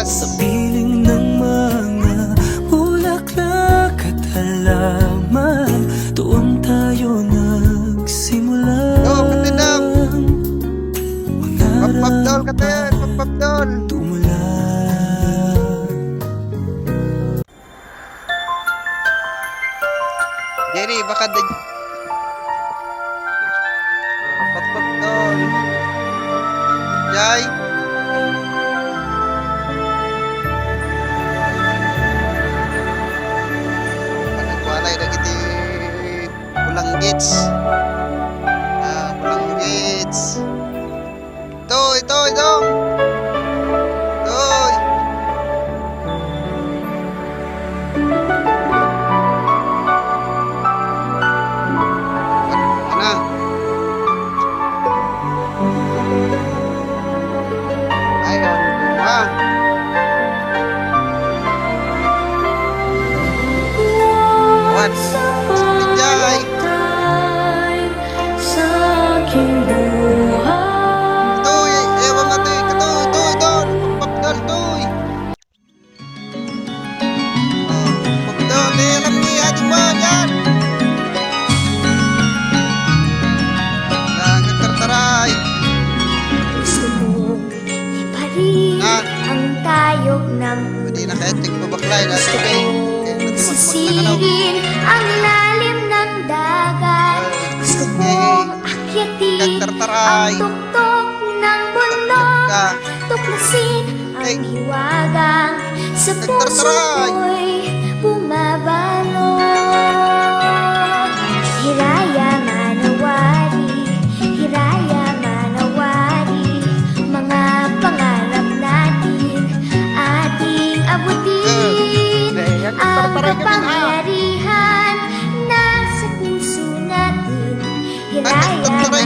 bayabas. Sa piling ng mga bulaklak at halaman Doon tayo nagsimula Oh, katindam. Mangarap Papapdol ka tayo, papapdol. tumulan Jerry, baka da... Papapdol. Jai. Gates. Ah, pulang gates. Toy, toy, dong. Pwede na kaya tig babaklay na magpag na sisirin ang lalim ng dagat. Gusto mong akyatin ang tuktok ng bundok. Tuklasin ang hiwagang sa Nagtartaray. puso'y 哎呀